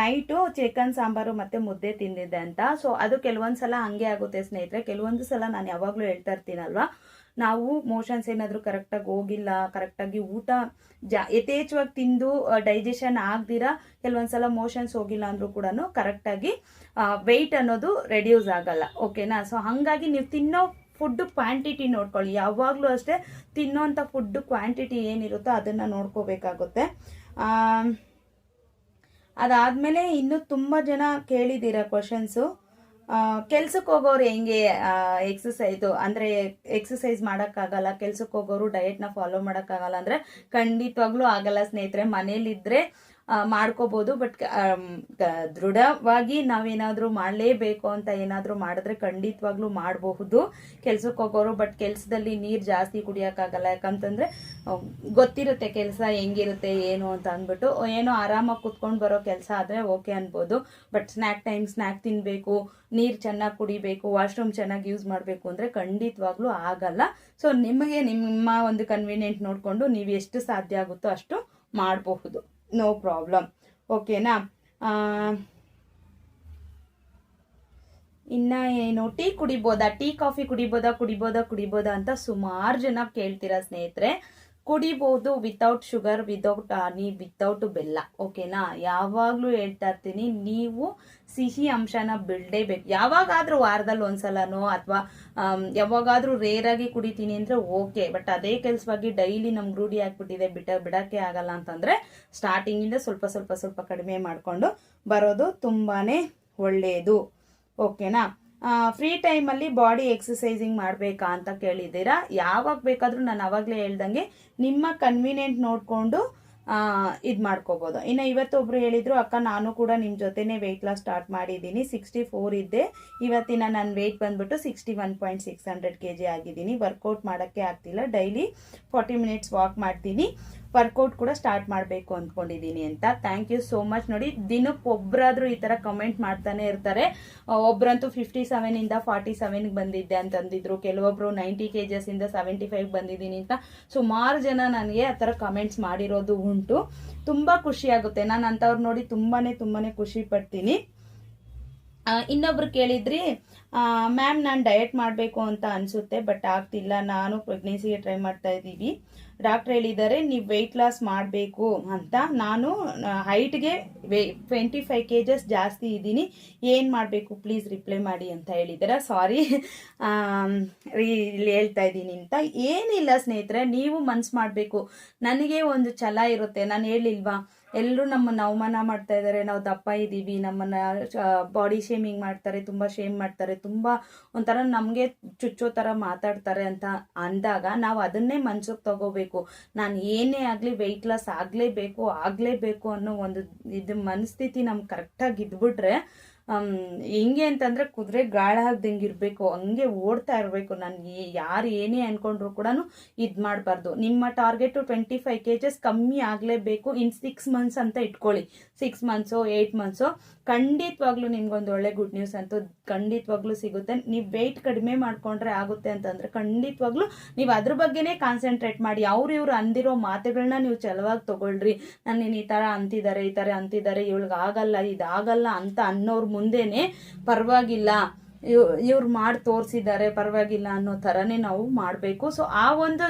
ನೈಟು ಚಿಕನ್ ಸಾಂಬಾರು ಮತ್ತು ಮುದ್ದೆ ತಿಂದಿದ್ದೆ ಅಂತ. ಸೊ ಅದು ಕೆಲವೊಂದು ಸಲ ಹಂಗೆ ಆಗುತ್ತೆ ಸ್ನೇಹಿತರೆ. ಕೆಲವೊಂದು ಸಲ ನಾನು ಯಾವಾಗಲೂ ಹೇಳ್ತಾ ಇರ್ತೀನಲ್ವಾ? ನಾವು ಮೋಷನ್ಸ್ ಏನಾದರೂ ಕರೆಕ್ಟಾಗಿ ಹೋಗಿಲ್ಲ ಕರೆಕ್ಟಾಗಿ ಊಟ ಜಾ, ಯಥೇಚ್ಛವಾಗಿ ತಿಂದು ಡೈಜೆಷನ್ ಆಗ್ದಿರಾ ಕೆಲವೊಂದು ಸಲ ಮೋಷನ್ಸ್ ಹೋಗಿಲ್ಲ ಅಂದರೂ ಕೂಡ ಕರೆಕ್ಟಾಗಿ ವೆಯ್ಟ್ ಅನ್ನೋದು ರೆಡ್ಯೂಸ್ ಆಗಲ್ಲ. ಓಕೆನಾ ಸೊ ಹಾಗಾಗಿ ನೀವು ತಿನ್ನೋ ಫುಡ್ ಕ್ವಾಂಟಿಟಿ ನೋಡ್ಕೊಳ್ಳಿ. ಯಾವಾಗಲೂ ಅಷ್ಟೇ ತಿನ್ನೋಂಥ ಫುಡ್ ಕ್ವಾಂಟಿಟಿ ಏನಿರುತ್ತೋ ಅದನ್ನು ನೋಡ್ಕೋಬೇಕಾಗುತ್ತೆ. ಅದಾದಮೇಲೆ ಇನ್ನೂ ತುಂಬ ಜನ ಕೇಳಿದ್ದೀರ ಕ್ವಶನ್ಸು ಕೆಲ್ಸಕ್ಕೆ ಹೋಗೋರು ಹೆಂಗೆ? ಎಕ್ಸಸೈಸು ಅಂದರೆ ಎಕ್ಸಸೈಸ್ ಮಾಡೋಕ್ಕಾಗಲ್ಲ ಕೆಲ್ಸಕ್ಕೆ ಹೋಗೋರು ಡಯೆಟ್ನ ಫಾಲೋ ಮಾಡೋಕ್ಕಾಗಲ್ಲ ಅಂದರೆ ಖಂಡಿತವಾಗ್ಲೂ ಆಗಲ್ಲ ಸ್ನೇಹಿತರೆ. ಮನೇಲಿದ್ದರೆ ಮಾಡ್ಕೋಬೋದು. ಬಟ್ ದೃಢವಾಗಿ ನಾವೇನಾದರೂ ಮಾಡಲೇಬೇಕು ಅಂತ ಏನಾದರೂ ಮಾಡಿದ್ರೆ ಖಂಡಿತವಾಗ್ಲೂ ಮಾಡಬಹುದು. ಕೆಲ್ಸಕ್ಕೆ ಹೋಗೋರು ಬಟ್ ಕೆಲಸದಲ್ಲಿ ನೀರು ಜಾಸ್ತಿ ಕುಡಿಯೋಕ್ಕಾಗಲ್ಲ. ಯಾಕಂತಂದರೆ ಗೊತ್ತಿರುತ್ತೆ ಕೆಲಸ ಹೆಂಗಿರುತ್ತೆ, ಏನು ಅಂತ ಅಂದ್ಬಿಟ್ಟು. ಏನೋ ಆರಾಮಾಗಿ ಕುತ್ಕೊಂಡು ಬರೋ ಕೆಲಸ ಆದರೆ ಓಕೆ ಅನ್ಬೋದು. ಬಟ್ ಸ್ನ್ಯಾಕ್ ಟೈಮ್ ಸ್ನ್ಯಾಕ್ ತಿನ್ನಬೇಕು ನೀರು ಚೆನ್ನಾಗಿ ಕುಡಿಬೇಕು. ವಾಶ್ರೂಮ್ ಚೆನ್ನಾಗಿ ಯೂಸ್ ಮಾಡಬೇಕು ಅಂದರೆ ಖಂಡಿತವಾಗ್ಲೂ ಆಗಲ್ಲ. ಸೊ ನಿಮಗೆ ನಿಮ್ಮ ಒಂದು ಕನ್ವೀನಿಯೆಂಟ್ ನೋಡಿಕೊಂಡು ನೀವು ಎಷ್ಟು ಸಾಧ್ಯ ಆಗುತ್ತೋ ಅಷ್ಟು ಮಾಡಬಹುದು. ನೋ ಪ್ರಾಬ್ಲಮ್ ಓಕೆನಾ ಇನ್ನ ಏನು, ಟೀ ಕುಡಿಬೋದಾ? ಟೀ, ಕಾಫಿ ಕುಡಿಬೋದಾ ಕುಡಿಬೋದಾ ಕುಡಿಬೋದಾ ಅಂತ ಸುಮಾರು ಜನ ಕೇಳ್ತೀರಾ ಸ್ನೇಹಿತರೆ. ಕುಡಿಬಹುದು without sugar without honey without ಬೆಲ್ಲ. ಓಕೆನಾ ಯಾವಾಗಲೂ ಹೇಳ್ತಾ ಇರ್ತೀನಿ, ನೀವು ಸಿಹಿ ಅಂಶನ ಬಿಡಲೇಬೇಕು ಯಾವಾಗಾದರೂ ವಾರದಲ್ಲಿ ಒಂದ್ಸಲನೋ ಅಥವಾ ಯಾವಾಗಾದರೂ ರೇರಾಗಿ ಕುಡಿತೀನಿ ಅಂದರೆ ಓಕೆ ಬಟ್ ಅದೇ ಕೆಲಸವಾಗಿ ಡೈಲಿ ನಮ್ಗೆ ರೂಢಿ ಆಗ್ಬಿಟ್ಟಿದೆ, ಬಿಟ್ಟ ಬಿಡೋಕ್ಕೆ ಆಗಲ್ಲ ಅಂತಂದರೆ ಸ್ಟಾರ್ಟಿಂಗಿಂದ ಸ್ವಲ್ಪ ಸ್ವಲ್ಪ ಸ್ವಲ್ಪ ಕಡಿಮೆ ಮಾಡಿಕೊಂಡು ಬರೋದು ತುಂಬಾ ಒಳ್ಳೆಯದು ಓಕೆನಾ ಫ್ರೀ ಟೈಮಲ್ಲಿ ಬಾಡಿ ಎಕ್ಸಸೈಸಿಂಗ್ ಮಾಡಬೇಕಾ ಅಂತ ಕೇಳಿದ್ದೀರಾ? ಯಾವಾಗ ಬೇಕಾದರೂ ನಾನು ಅವಾಗಲೇ ಹೇಳ್ದಂಗೆ ನಿಮ್ಮ ಕನ್ವೀನಿಯೆಂಟ್ ನೋಡಿಕೊಂಡು ಇದು ಮಾಡ್ಕೋಬೋದು. ಇನ್ನು ಇವತ್ತೊಬ್ರು ಹೇಳಿದರು, ಅಕ್ಕ, ನಾನು ಕೂಡ ನಿಮ್ಮ ಜೊತೆನೇ ವೆಯ್ಟ್ ಲಾಸ್ ಸ್ಟಾರ್ಟ್ ಮಾಡಿದ್ದೀನಿ. ಸಿಕ್ಸ್ಟಿ ಫೋರ್ ಇದ್ದೆ. ಇವತ್ತಿನ ನನ್ನ ವೆಯ್ಟ್ ಬಂದ್ಬಿಟ್ಟು sixty one point six hundred K G ಆಗಿದ್ದೀನಿ. ವರ್ಕೌಟ್ ಮಾಡೋಕ್ಕೆ ಆಗ್ತಿಲ್ಲ. ಡೈಲಿ ಫಾರ್ಟಿ ಮಿನಿಟ್ಸ್ ವಾಕ್ ಮಾಡ್ತೀನಿ. ವರ್ಕೌಟ್ ಕೂಡ ಸ್ಟಾರ್ಟ್ ಮಾಡಬೇಕು ಅಂದ್ಕೊಂಡಿದ್ದೀನಿ ಅಂತ. ಥ್ಯಾಂಕ್ ಯು ಸೋ ಮಚ್ ನೋಡಿ, ದಿನಕ್ಕೆ ಒಬ್ಬರಾದರೂ ಈ ಥರ ಕಮೆಂಟ್ ಮಾಡ್ತಾನೆ ಇರ್ತಾರೆ. ಒಬ್ಬರಂತೂ ಫಿಫ್ಟಿ ಸೆವೆನಿಂದ ಫಾರ್ಟಿ ಸೆವೆನ್ಗೆ ಬಂದಿದ್ದೆ ಅಂತಂದಿದ್ರು. ಕೆಲವೊಬ್ಬರು ನೈಂಟಿ ಕೆ ಇಂದ ಸೆವೆಂಟಿ ಫೈವ್ ಬಂದಿದ್ದೀನಿ ಅಂತ. ಸುಮಾರು ಜನ ನನಗೆ ಆ ಥರ ಕಮೆಂಟ್ಸ್ ಮಾಡಿರೋದು ಉಂಟು. ತುಂಬ ಖುಷಿ ಆಗುತ್ತೆ. ನಾನು ಅಂಥವ್ರು ನೋಡಿ ತುಂಬಾ ತುಂಬಾ ಖುಷಿ ಪಡ್ತೀನಿ. ಇನ್ನೊಬ್ರು ಕೇಳಿದ್ರಿ ಮ್ಯಾಮ್ ನಾನು ಡಯಟ್ ಮಾಡಬೇಕು ಅಂತ ಅನಿಸುತ್ತೆ ಬಟ್ ಆಗ್ತಿಲ್ಲ. ನಾನು ಪ್ರೆಗ್ನೆನ್ಸಿಗೆ ಟ್ರೈ ಮಾಡ್ತಾ ಇದ್ದೀವಿ. ಡಾಕ್ಟ್ರ್ ಹೇಳಿದ್ದಾರೆ, ನೀವು ವೆಯ್ಟ್ ಲಾಸ್ ಮಾಡಬೇಕು ಅಂತ. ನಾನು ಹೈಟ್ಗೆ ವೇ ಟ್ವೆಂಟಿ ಫೈವ್ ಕೆ ಜಸ್ ಜಾಸ್ತಿ ಇದ್ದೀನಿ. ಏನು ಮಾಡಬೇಕು? ಪ್ಲೀಸ್ ರಿಪ್ಲೈ ಮಾಡಿ ಅಂತ ಹೇಳಿದ್ದಾರೆ. <laughs> ಸಾರಿ ಇಲ್ಲಿ ಹೇಳ್ತಾ ಇದ್ದೀನಿ ಅಂತ. ಏನಿಲ್ಲ ಸ್ನೇಹಿತರೆ, ನೀವು ಮನ್ಸು ಮಾಡಬೇಕು. ನನಗೆ ಒಂದು ಛಲ ಇರುತ್ತೆ. ನಾನು ಹೇಳಿಲ್ವಾ? ಎಲ್ಲರೂ ನಮ್ಮನ್ನು ಅವಮಾನ ಮಾಡ್ತಾ ಇದ್ದಾರೆ ನಾವು ದಪ್ಪ ಇದ್ದೀವಿ. ನಮ್ಮನ್ನ ಬಾಡಿ ಶೇಮಿಂಗ್ ಮಾಡ್ತಾರೆ, ತುಂಬ ಶೇಮ್ ಮಾಡ್ತಾರೆ, ತುಂಬ ಒಂಥರ ನಮಗೆ ಚುಚ್ಚೋ ಥರ ಮಾತಾಡ್ತಾರೆ ಅಂತ ಅಂದಾಗ ನಾವು ಅದನ್ನೇ ಮನ್ಸಿಗೆ ತಗೋಬೇಕು. ನಾನು ಏನೇ ಆಗಲಿ ವೆಯ್ಟ್ ಲಾಸ್ ಆಗಲೇಬೇಕು ಆಗಲೇಬೇಕು ಅನ್ನೋ ಒಂದು ಇದು ಮನಸ್ಥಿತಿ ನಮ್ಗೆ ಕರೆಕ್ಟಾಗಿ ಇದ್ಬಿಟ್ರೆ ಹೆಂಗೆ ಅಂತಂದರೆ ಕುದುರೆ ಗಾಳ ಆಗ್ದಂಗೆ ಇರಬೇಕು, ಹಂಗೆ ಓಡ್ತಾ ಇರಬೇಕು. ನಾನು ಯಾರು ಏನೇ ಅಂದ್ಕೊಂಡ್ರು ಕೂಡ ಇದು ಮಾಡಬಾರ್ದು. ನಿಮ್ಮ target twenty five K just ಕಮ್ಮಿ ಆಗಲೇಬೇಕು ಇನ್ ಸಿಕ್ಸ್ ಮಂತ್ಸ್ ಅಂತ ಇಟ್ಕೊಳ್ಳಿ. ಸಿಕ್ಸ್ ಮಂತ್ಸು ಏಯ್ಟ್ ಮಂತ್ಸು ಖಂಡಿತವಾಗ್ಲೂ ನಿಮ್ಗೊಂದು ಒಳ್ಳೆ ಗುಡ್ ನ್ಯೂಸ್ ಅಂತೂ ಖಂಡಿತವಾಗ್ಲೂ ಸಿಗುತ್ತೆ. ನೀವು ವೆಯ್ಟ್ ಕಡಿಮೆ ಮಾಡ್ಕೊಂಡ್ರೆ ಆಗುತ್ತೆ ಅಂತಂದರೆ ಖಂಡಿತವಾಗ್ಲೂ ನೀವು ಅದ್ರ ಬಗ್ಗೆನೇ ಕಾನ್ಸಂಟ್ರೇಟ್ ಮಾಡಿ. ಅವ್ರು ಇವ್ರು ಅಂದಿರೋ ಮಾತುಗಳನ್ನ ನೀವು ಚಲವಾಗಿ ತೊಗೊಳ್ರಿ. ನಾನು ಈ ಥರ ಅಂತಿದ್ದಾರೆ ಈ ಥರ ಅಂತಿದ್ದಾರೆ ಇವಳಿಗೆ ಆಗಲ್ಲ ಇದಾಗಲ್ಲ ಅಂತ ಅನ್ನೋರು ಮುಂದೆನೆ ಪರವಾಗಿಲ್ಲ. ಇವ್ರು ಮಾಡಿ ತೋರಿಸಿದ್ದಾರೆ ಪರವಾಗಿಲ್ಲ ಅನ್ನೋ ಥರನೇ ನಾವು ಮಾಡಬೇಕು. ಸೊ ಆ ಒಂದು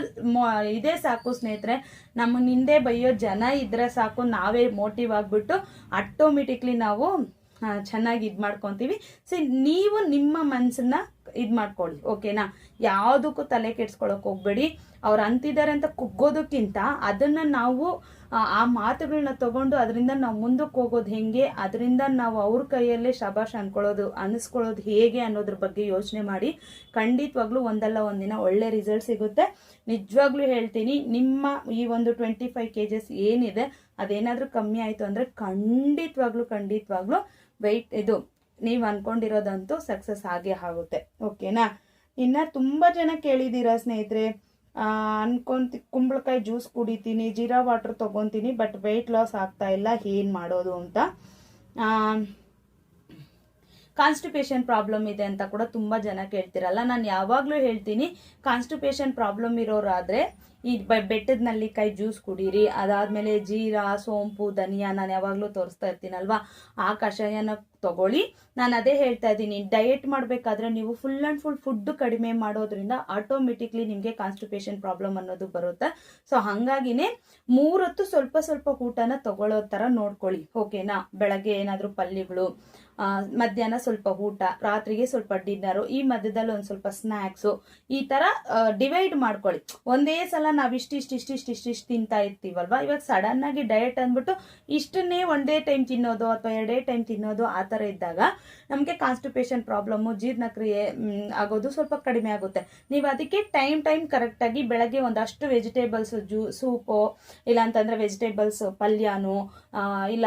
ಇದೇ ಸಾಕು ಸ್ನೇಹಿತರೆ. ನಮ್ಮ ಹಿಂದೆ ಬೈಯೋ ಜನ ಇದ್ರೆ ಸಾಕು, ನಾವೇ ಮೋಟಿವ್ ಆಗಿಬಿಟ್ಟು ಆಟೋಮೆಟಿಕ್ಲಿ ನಾವು ಚೆನ್ನಾಗಿ ಇದು ಮಾಡ್ಕೊತೀವಿ. ಸೊ ನೀವು ನಿಮ್ಮ ಮನಸ್ಸನ್ನ ಇದು ಮಾಡ್ಕೊಳ್ಳಿ, ಓಕೆನಾ? ಯಾವುದಕ್ಕೂ ತಲೆ ಕೆಡ್ಸ್ಕೊಳಕ್ ಹೋಗ್ಬೇಡಿ. ಅವ್ರು ಅಂತಿದ್ದಾರೆ ಅಂತ ಕುಗ್ಗೋದಕ್ಕಿಂತ ಅದನ್ನು ನಾವು ಆ ಮಾತುಗಳನ್ನ ತಗೊಂಡು ಅದರಿಂದ ನಾವು ಮುಂದಕ್ಕೆ ಹೋಗೋದು ಹೆಂಗೆ? ಅದರಿಂದ ನಾವು ಅವ್ರ ಕೈಯಲ್ಲೇ ಶಬಾಷ್ ಅನ್ಕೊಳ್ಳೋದು, ಅನಿಸ್ಕೊಳ್ಳೋದು ಹೇಗೆ ಅನ್ನೋದ್ರ ಬಗ್ಗೆ ಯೋಚನೆ ಮಾಡಿ ಖಂಡಿತವಾಗ್ಲೂ ಒಂದಲ್ಲ ಒಂದಿನ ಒಳ್ಳೆ ರಿಸಲ್ಟ್ ಸಿಗುತ್ತೆ. ನಿಜವಾಗ್ಲೂ ಹೇಳ್ತೀನಿ, ನಿಮ್ಮ ಈ ಒಂದು ಟ್ವೆಂಟಿ ಫೈವ್ ಕೆ ಜಸ್ ಏನಿದೆ, ಅದೇನಾದರೂ ಕಮ್ಮಿ ಆಯಿತು ಅಂದರೆ ಖಂಡಿತವಾಗ್ಲೂ ಖಂಡಿತವಾಗ್ಲೂ ವೆಯ್ಟ್ ಇದು ನೀವು ಅಂದ್ಕೊಂಡಿರೋದಂತೂ ಸಕ್ಸಸ್ ಆಗೇ ಆಗುತ್ತೆ. ಓಕೆನಾ ಇನ್ನು ತುಂಬ ಜನ ಕೇಳಿದ್ದೀರಾ ಸ್ನೇಹಿತರೆ? ಅನ್ಕೊಂತ, ಕುಂಬಳಕಾಯಿ ಜ್ಯೂಸ್ ಕುಡಿತೀನಿ, ಜೀರಾ ವಾಟರ್ ತೊಗೊತೀನಿ ಬಟ್ ವೆಯ್ಟ್ ಲಾಸ್ ಆಗ್ತಾ ಇಲ್ಲ, ಏನು ಮಾಡೋದು ಅಂತ. ಕಾನ್ಸ್ಟಿಪೇಷನ್ ಪ್ರಾಬ್ಲಮ್ ಇದೆ ಅಂತ ಕೂಡ ತುಂಬ ಜನ ಕೇಳ್ತಿರಲ್ಲ. ನಾನು ಯಾವಾಗಲೂ ಹೇಳ್ತೀನಿ ಕಾನ್ಸ್ಟಿಪೇಷನ್ ಪ್ರಾಬ್ಲಮ್ ಇರೋರಾದರೆ ಈ ಬೆಟ್ಟದ ನಲ್ಲಿಕಾಯಿ ಜ್ಯೂಸ್ ಕುಡೀರಿ, ಅದಾದಮೇಲೆ ಜೀರಾ, ಸೋಂಪು, ಧನಿಯಾ ನಾನು ಯಾವಾಗಲೂ ತೋರಿಸ್ತಾ ಇರ್ತೀನಲ್ವಾ? ಆ ಕಷಾಯನ ತಗೊಳ್ಳಿ. ನಾನು ಅದೇ ಹೇಳ್ತಾ ಇದ್ದೀನಿ ಡಯಟ್ ಮಾಡಬೇಕಾದ್ರೆ ನೀವು ಫುಲ್ ಆ್ಯಂಡ್ ಫುಲ್ ಫುಡ್ ಕಡಿಮೆ ಮಾಡೋದ್ರಿಂದ ಆಟೋಮೆಟಿಕ್ಲಿ ನಿಮಗೆ ಕಾನ್ಸ್ಟಿಪೇಷನ್ ಪ್ರಾಬ್ಲಮ್ ಅನ್ನೋದು ಬರುತ್ತೆ. ಸೊ ಹಾಗಾಗಿನೇ ಮೂರೊತ್ತು ಸ್ವಲ್ಪ ಸ್ವಲ್ಪ ಊಟನ ತಗೊಳ್ಳೋ ಥರ ನೋಡ್ಕೊಳ್ಳಿ ಓಕೆನಾ ಬೆಳಗ್ಗೆ ಏನಾದರೂ ಪಲ್ಯಗಳು ಮಧ್ಯಾಹ್ನ ಸ್ವಲ್ಪ ಊಟ, ರಾತ್ರಿಗೆ ಸ್ವಲ್ಪ ಡಿನ್ನರು ಈ ಮಧ್ಯದಲ್ಲಿ ಒಂದು ಸ್ವಲ್ಪ ಸ್ನ್ಯಾಕ್ಸು ಈ ಥರ ಡಿವೈಡ್ ಮಾಡ್ಕೊಳ್ಳಿ. ಒಂದೇ ಸಲ ನಾವು ಇಷ್ಟು ಇಷ್ಟು ಇಷ್ಟಿಷ್ಟು ಇಷ್ಟು ಇಷ್ಟು ತಿಂತಾ ಇರ್ತೀವಲ್ವ? ಇವಾಗ ಸಡನ್ ಆಗಿ ಡಯಟ್ ಅಂದ್ಬಿಟ್ಟು ಇಷ್ಟನ್ನೇ ಒಂದೇ ಟೈಮ್ ತಿನ್ನೋದು ಅಥವಾ ಎರಡೇ ಟೈಮ್ ತಿನ್ನೋದು ಆ ಥರ ಇದ್ದಾಗ ನಮಗೆ ಕಾನ್ಸ್ಟಿಪೇಷನ್ ಪ್ರಾಬ್ಲಮ್ಮು ಜೀರ್ಣಕ್ರಿಯೆ ಆಗೋದು ಸ್ವಲ್ಪ ಕಡಿಮೆ ಆಗುತ್ತೆ. ನೀವು ಅದಕ್ಕೆ ಟೈಮ್ ಟೈಮ್ ಕರೆಕ್ಟಾಗಿ ಬೆಳಗ್ಗೆ ಒಂದಷ್ಟು ವೆಜಿಟೇಬಲ್ಸ್ ಜ್ಯೂ ಸೂಪು, ಇಲ್ಲ ಅಂತಂದರೆ ವೆಜಿಟೇಬಲ್ಸ್ ಪಲ್ಯನೋ ಇಲ್ಲ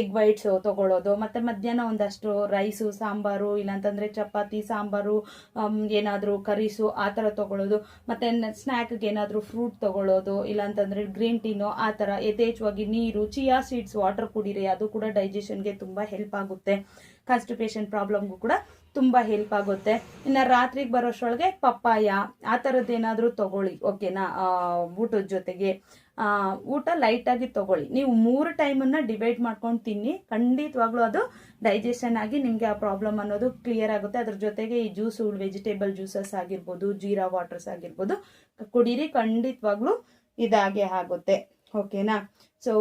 ಎಗ್ ವೈಟ್ಸು ತಗೊಳ್ಳೋದು ಮತ್ತು ಮಧ್ಯಾಹ್ನ ಒಂದಷ್ಟು ರೈಸು ಸಾಂಬಾರು ಇಲ್ಲಾಂತಂದರೆ ಚಪಾತಿ, ಸಾಂಬಾರು ಏನಾದರೂ ಕರೀಸು, ಆ ಥರ ತಗೊಳ್ಳೋದು ಮತ್ತು ಸ್ನ್ಯಾಕ್ಗೆ ಏನಾದರೂ ಫ್ರೂಟ್ ತಗೊಳ್ಳೋದು ಇಲ್ಲಾಂತಂದರೆ ಗ್ರೀನ್ ಟೀನೋ ಆ ಥರ ಯಥೇಚ್ಛವಾಗಿ ನೀರು ಚಿಯಾ ಸೀಡ್ಸ್ ವಾಟರ್ ಕುಡೀರಿ, ಅದು ಕೂಡ ಡೈಜೆಷನ್ಗೆ ತುಂಬ ಹೆಲ್ಪ್ ಆಗುತ್ತೆ. ಕಾನ್ಸ್ಟಿಪೇಷನ್ ಪ್ರಾಬ್ಲಮ್ಗೂ ಕೂಡ ತುಂಬ ಹೆಲ್ಪ್ ಆಗುತ್ತೆ. ಇನ್ನು ರಾತ್ರಿಗೆ ಬರೋಷ್ಟರೊಳಗೆ ಪಪ್ಪಾಯ, ಆ ಥರದ್ದೇನಾದರೂ ತಗೊಳ್ಳಿ ಓಕೆನಾ ಊಟದ ಜೊತೆಗೆ. ಊಟ ಲೈಟಾಗಿ ತಗೊಳ್ಳಿ. ನೀವು ಮೂರು ಟೈಮನ್ನು ಡಿವೈಡ್ ಮಾಡ್ಕೊಂಡು ತಿನ್ನಿ, ಖಂಡಿತವಾಗ್ಲೂ ಅದು ಡೈಜೆಷನ್ ಆಗಿ ನಿಮಗೆ ಆ ಪ್ರಾಬ್ಲಮ್ ಅನ್ನೋದು ಕ್ಲಿಯರ್ ಆಗುತ್ತೆ. ಅದ್ರ ಜೊತೆಗೆ ಈ ಜ್ಯೂಸು ವೆಜಿಟೇಬಲ್ ಜ್ಯೂಸಸ್ ಆಗಿರ್ಬೋದು, ಜೀರಾ ವಾಟರ್ಸ್ ಆಗಿರ್ಬೋದು, ಕುಡೀರಿ, ಖಂಡಿತವಾಗ್ಲೂ ಇದಾಗೆ ಆಗುತ್ತೆ ಓಕೆನಾ ಸೊ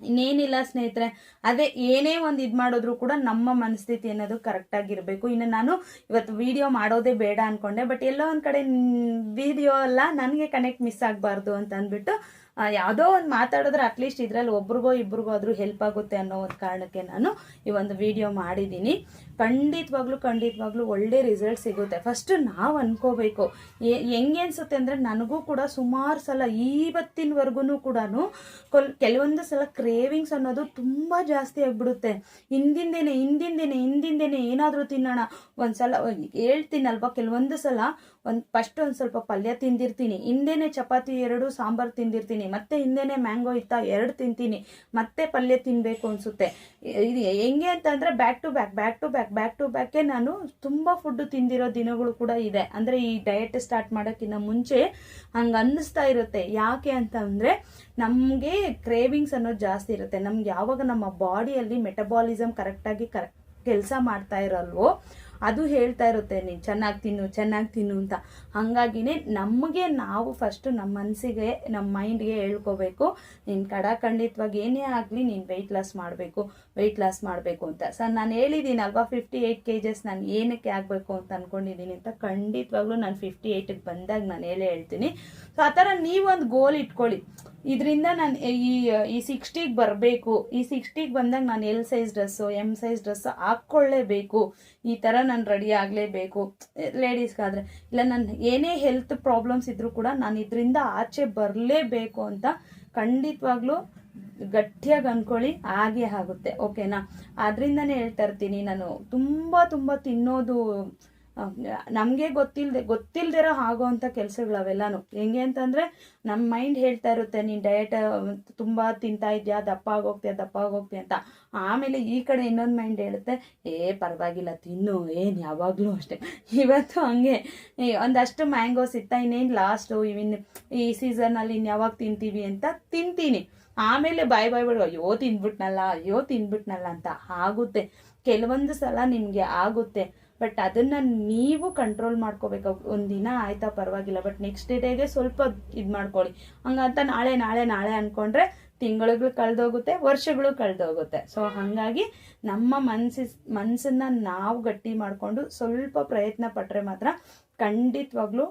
ಇನ್ನೇನಿಲ್ಲ ಸ್ನೇಹಿತರೆ, ಅದೇ ಏನೇ ಒಂದು ಇದು ಮಾಡಿದ್ರು ಕೂಡ ನಮ್ಮ ಮನಸ್ಥಿತಿ ಅನ್ನೋದು ಕರೆಕ್ಟಾಗಿರಬೇಕು ಇನ್ನು ನಾನು ಇವತ್ತು ವಿಡಿಯೋ ಮಾಡೋದೇ ಬೇಡ ಅನ್ಕೊಂಡೆ ಬಟ್ ಎಲ್ಲೋ ಒಂದು ಕಡೆ ವಿಡಿಯೋ ಅಲ್ಲ ನನಗೆ ಕನೆಕ್ಟ್ ಮಿಸ್ ಆಗಬಾರ್ದು ಅಂತ ಅಂದ್ಬಿಟ್ಟು ಯಾವುದೋ ಒಂದು ಮಾತಾಡಿದ್ರೆ ಅಟ್ಲೀಸ್ಟ್ ಇದರಲ್ಲಿ ಒಬ್ರಿಗೋ ಇಬ್ರಿಗೋ ಆದರೂ ಹೆಲ್ಪ್ ಆಗುತ್ತೆ ಅನ್ನೋ ಒಂದು ಕಾರಣಕ್ಕೆ ನಾನು ಈ ಒಂದು ವಿಡಿಯೋ ಮಾಡಿದ್ದೀನಿ. ಖಂಡಿತವಾಗ್ಲೂ ಖಂಡಿತವಾಗ್ಲೂ ಒಳ್ಳೆ ರಿಸಲ್ಟ್ ಸಿಗುತ್ತೆ. ಫಸ್ಟ್ ನಾವು ಅನ್ಕೋಬೇಕು ಹೆಂಗೆ ಅನ್ಸುತ್ತೆ ಅಂದರೆ ನನಗೂ ಕೂಡ ಸುಮಾರು ಸಲ ಇವತ್ತಿನವರೆಗೂ ಕೂಡ ಕೊಲ್, ಕೆಲವೊಂದು ಸಲ ಕ್ರೇವಿಂಗ್ಸ್ ಅನ್ನೋದು ತುಂಬ ಜಾಸ್ತಿ ಆಗಿಬಿಡುತ್ತೆ. ಹಿಂದಿಂದೇನೆ ಹಿಂದಿಂದೇನೆ ಹಿಂದಿಂದೇನೆ ಏನಾದರೂ ತಿನ್ನೋಣ. ಒಂದು ಸಲ, ಹೇಳ್ತೀನಲ್ವಾ, ಕೆಲವೊಂದು ಸಲ ಒಂದು ಫಸ್ಟ್ ಒಂದು ಸ್ವಲ್ಪ ಪಲ್ಯ ತಿಂದಿರ್ತೀನಿ. ಹಿಂದೆನೆ ಚಪಾತಿ ಎರಡು, ಸಾಂಬಾರು ತಿಂದಿರ್ತೀನಿ. ಮತ್ತೆ ಹಿಂದೆನೆ ಮ್ಯಾಂಗೋ ಇತ್ತ ಎರಡು ತಿಂತೀನಿ. ಮತ್ತೆ ಪಲ್ಯ ತಿನ್ನಬೇಕು ಅನಿಸುತ್ತೆ. ಇದು ಹೆಂಗೆ ಅಂತಂದರೆ back to back back to back back to ಬ್ಯಾಕೇ ನಾನು ತುಂಬ ಫುಡ್ ತಿಂದಿರೋ ದಿನಗಳು ಕೂಡ ಇದೆ. ಅಂದರೆ ಈ ಡಯಟ್ ಸ್ಟಾರ್ಟ್ ಮಾಡೋಕ್ಕಿಂತ ಮುಂಚೆ ಹಂಗೆ ಅನ್ನಿಸ್ತಾ ಇರುತ್ತೆ. ಯಾಕೆ ಅಂತ ಅಂದರೆ ನಮಗೆ ಕ್ರೇವಿಂಗ್ಸ್ ಅನ್ನೋದು ಜಾಸ್ತಿ ಇರುತ್ತೆ. ನಮ್ಗೆ ಯಾವಾಗ ನಮ್ಮ ಬಾಡಿಯಲ್ಲಿ ಮೆಟಬಾಲಿಸಮ್ ಕರೆಕ್ಟಾಗಿ ಕರೆಕ್ಟ್ ಕೆಲಸ ಮಾಡ್ತಾ ಇರಲ್ವೋ ಅದು ಹೇಳ್ತಾ ಇರುತ್ತೆ, ನೀನು ಚೆನ್ನಾಗಿ ತಿನ್ನು ಚೆನ್ನಾಗಿ ತಿನ್ನು ಅಂತ. ಹಾಗಾಗಿನೇ ನಮಗೆ ನಾವು ಫಸ್ಟು ನಮ್ಮ ಮನಸ್ಸಿಗೆ ನಮ್ಮ ಮೈಂಡ್ಗೆ ಹೇಳ್ಕೋಬೇಕು, ನೀನು ಕಡಾಖಂಡಿತವಾಗಿ ಏನೇ ಆಗಲಿ ನೀನು ವೆಯ್ಟ್ ಲಾಸ್ ಮಾಡಬೇಕು ವೆಯ್ಟ್ ಲಾಸ್ ಮಾಡಬೇಕು ಅಂತ. ಸರ್ ನಾನು ಹೇಳಿದ್ದೀನಿ ಅಲ್ವಾ ಫಿಫ್ಟಿ ಏಯ್ಟ್ ಕೆ ಜಸ್ ನಾನು ಏನಕ್ಕೆ ಆಗಬೇಕು ಅಂತ ಅಂದ್ಕೊಂಡಿದ್ದೀನಿ ಅಂತ, ಖಂಡಿತವಾಗ್ಲೂ ನಾನು ಫಿಫ್ಟಿ ಏಯ್ಟಿಗೆ ಬಂದಾಗ ನಾನು ಹೇಳೇ ಹೇಳ್ತೀನಿ. ಸೊ ಆ ಥರ ನೀವೊಂದು ಗೋಲ್ ಇಟ್ಕೊಳ್ಳಿ. ಇದರಿಂದ ನಾನು ಈ ಈ ಸಿಕ್ಸ್ಟಿಗೆ ಬರಬೇಕು. ಈ ಸಿಕ್ಸ್ಟಿಗೆ ಬಂದಾಗ ನಾನು L size dress M size dress ಹಾಕ್ಕೊಳ್ಳೇಬೇಕು. ಈ ಥರ ನಾನು ರೆಡಿ ಆಗಲೇಬೇಕು. ಲೇಡೀಸ್ಗಾದರೆ ಇಲ್ಲ ನನ್ನ ಏನೇ ಹೆಲ್ತ್ ಪ್ರಾಬ್ಲಮ್ಸ್ ಇದ್ದರೂ ಕೂಡ ನಾನು ಇದರಿಂದ ಆಚೆ ಬರಲೇಬೇಕು ಅಂತ ಖಂಡಿತವಾಗ್ಲೂ ಗಟ್ಟಿಯಾಗಿ ಅಂದ್ಕೊಳ್ಳಿ ಹಾಗೆ ಆಗುತ್ತೆ. ಓಕೆನಾ ಅದರಿಂದನೇ ಹೇಳ್ತಾ ಇರ್ತೀನಿ, ನಾನು ತುಂಬ ತುಂಬ ತಿನ್ನೋದು ನಮಗೆ ಗೊತ್ತಿಲ್ಲದೆ ಗೊತ್ತಿಲ್ದಿರೋ ಆಗೋವಂಥ ಕೆಲಸಗಳು ಅವೆಲ್ಲಾನು ಹೆಂಗೆ ಅಂತಂದರೆ ನಮ್ಮ ಮೈಂಡ್ ಹೇಳ್ತಾ ಇರುತ್ತೆ, ನೀನು ಡಯಟ್ ತುಂಬ ತಿಂತಾ ಇದೆಯಾ, ದಪ್ಪ ಆಗೋಗ್ತೀಯ ದಪ್ಪ ಆಗೋಗ್ತೀಯ ಅಂತ. ಆಮೇಲೆ ಈ ಕಡೆ ಇನ್ನೊಂದು ಮೈಂಡ್ ಹೇಳುತ್ತೆ, ಏ, ಪರವಾಗಿಲ್ಲ, ತಿನ್ನು, ಏನು ಯಾವಾಗಲೂ ಅಷ್ಟೇ. ಇವತ್ತು ಹಂಗೆ ಒಂದಷ್ಟು ಮ್ಯಾಂಗೋಸ್ ಇತ್ತ ಇನ್ನೇನು ಲಾಸ್ಟು ಇವಿನ್, ಈ ಸೀಸನಲ್ಲಿ ಇನ್ನು ಯಾವಾಗ ತಿಂತೀವಿ ಅಂತ ತಿಂತೀನಿ. ಆಮೇಲೆ ಬಾಯ್ ಬಾಯ್ ಬಿಡು, ಅಯ್ಯೋ, ತಿಂದ್ಬಿಟ್ನಲ್ಲ ಅಯ್ಯೋ, ತಿಂದ್ಬಿಟ್ನಲ್ಲ ಅಂತ ಆಗುತ್ತೆ. ಕೆಲವೊಂದು ಸಲ ನಿಮಗೆ ಆಗುತ್ತೆ. ಬಟ್ ಅದನ್ನ ನೀವು ಕಂಟ್ರೋಲ್ ಮಾಡ್ಕೋಬೇಕು. ಒಂದಿನ ಆಯ್ತಾ ಪರವಾಗಿಲ್ಲ. ಬಟ್ ನೆಕ್ಸ್ಟ್ ಡೇಗೆ ಸ್ವಲ್ಪ ಇದು ಮಾಡ್ಕೊಳ್ಳಿ. ಹಂಗಂತ ನಾಳೆ ನಾಳೆ ನಾಳೆ ಅನ್ಕೊಂಡ್ರೆ ತಿಂಗಳುಗಳು ಕಳೆದೋಗುತ್ತೆ, ವರ್ಷಗಳು ಕಳೆದೋಗುತ್ತೆ. ಸೊ ಹಾಗಾಗಿ ನಮ್ಮ ಮನ್ಸಿ ಮನಸ್ಸನ್ನ ನಾವು ಗಟ್ಟಿ ಮಾಡಿಕೊಂಡು ಸ್ವಲ್ಪ ಪ್ರಯತ್ನ ಪಟ್ಟರೆ ಮಾತ್ರ ಖಂಡಿತವಾಗ್ಲೂ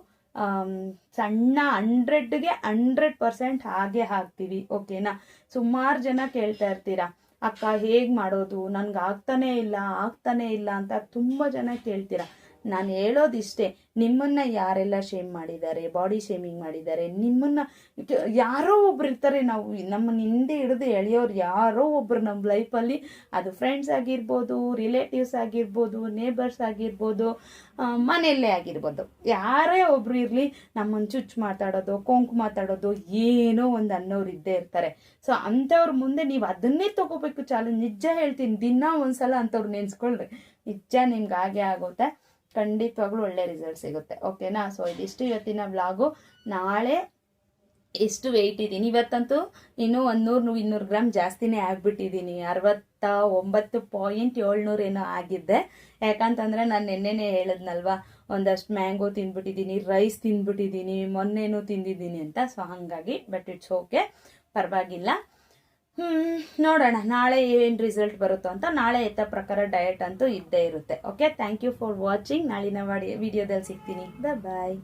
ಸಣ್ಣ ಹಂಡ್ರೆಡ್ಗೆ ಹಂಡ್ರೆಡ್ ಪರ್ಸೆಂಟ್ ಹಾಗೆ ಹಾಕ್ತೀವಿ. ಓಕೆನಾ ಸುಮಾರು ಜನ ಕೇಳ್ತಾ ಇರ್ತೀರಾ? ಅಕ್ಕ ಹೇಗೆ ಮಾಡೋದು? ನನ್ಗೆ ಆಗ್ತಾನೇ ಇಲ್ಲ ಆಗ್ತಾನೇ ಇಲ್ಲ ಅಂತ ತುಂಬ ಜನ ಕೇಳ್ತೀರಾ? ನಾನು ಹೇಳೋದಿಷ್ಟೇ, ನಿಮ್ಮನ್ನ ಯಾರೆಲ್ಲ ಶೇಮ್ ಮಾಡಿದ್ದಾರೆ ಬಾಡಿ ಶೇಮಿಂಗ್ ಮಾಡಿದ್ದಾರೆ, ನಿಮ್ಮನ್ನ ಯಾರೋ ಒಬ್ರು ಇರ್ತಾರೆ. ನಾವು ನಮ್ಮನ್ನು ಹಿಂದೆ ಹಿಡಿದು ಎಳೆಯೋರು ಯಾರೋ ಒಬ್ರು ನಮ್ಮ ಲೈಫಲ್ಲಿ ಅದು ಫ್ರೆಂಡ್ಸ್ ಆಗಿರ್ಬೋದು ರಿಲೇಟಿವ್ಸ್ ಆಗಿರ್ಬೋದು ನೇಬರ್ಸ್ ಆಗಿರ್ಬೋದು ಮನೆಯಲ್ಲೇ ಆಗಿರ್ಬೋದು. ಯಾರೇ ಒಬ್ರು ಇರಲಿ ನಮ್ಮನ್ನು ಚುಚ್ಚು ಮಾತಾಡೋದು, ಕೊಂಕು ಮಾತಾಡೋದು, ಏನೋ ಒಂದು ಅನ್ನೋರು ಇದ್ದೇ ಇರ್ತಾರೆ. ಸೊ ಅಂಥವ್ರ ಮುಂದೆ ನೀವು ಅದನ್ನೇ ತಗೋಬೇಕು ಚಾಲೆಂಜ್ ನಿಜ ಹೇಳ್ತೀನಿ, ದಿನ ಒಂದ್ಸಲ ಅಂಥವ್ರು ನೆನ್ಸ್ಕೊಳ್ರಿ. ನಿಜ ನಿಮ್ಗೆ ಹಾಗೆ ಆಗುತ್ತೆ. ಖಂಡಿತವಾಗ್ಲೂ ಒಳ್ಳೆ ರಿಸಲ್ಟ್ ಸಿಗುತ್ತೆ. ಓಕೆನಾ ಸೊ ಇದಿಷ್ಟು ಇವತ್ತಿನ ಬ್ಲಾಗು ನಾಳೆ ಎಷ್ಟು ವೆಯ್ಟ್ ಇದ್ದೀನಿ? ಇವತ್ತಂತೂ ಇನ್ನೂ ಒಂದು ನೂರು ಇನ್ನೂರು ಗ್ರಾಮ್ ಜಾಸ್ತಿನೇ ಆಗಿಬಿಟ್ಟಿದ್ದೀನಿ. ಅರವತ್ತ ಒಂಬತ್ತು ಪಾಯಿಂಟ್ ಏಳ್ನೂರು ಏನೋ ಆಗಿದ್ದೆ. ಯಾಕಂತಂದರೆ ನಾನು ನಿನ್ನೆನೆ ಹೇಳಿದ್ನಲ್ವ? ಒಂದಷ್ಟು ಮ್ಯಾಂಗೋ ತಿಂದ್ಬಿಟ್ಟಿದ್ದೀನಿ ರೈಸ್ ತಿಂದ್ಬಿಟ್ಟಿದ್ದೀನಿ ಮೊನ್ನೆನೂ ತಿಂದಿದ್ದೀನಿ ಅಂತ. ಸೊ ಹಾಗಾಗಿ ಬಟ್ ಇಟ್ಸ್ ಓಕೆ ಪರವಾಗಿಲ್ಲ. ನೋಡೋಣ. ನಾಳೆ ಏನು ರಿಸಲ್ಟ್ ಬರುತ್ತೋ ಅಂತ ನಾಳೆ ಎತ್ತ ಪ್ರಕಾರ ಡಯಟ್ ಅಂತೂ ಇದ್ದೇ ಇರುತ್ತೆ. Okay thank you for watching ನಾಳಿನ ವಿಡಿಯೋದಲ್ಲಿ ಸಿಗ್ತೀನಿ. ಬಾಯ್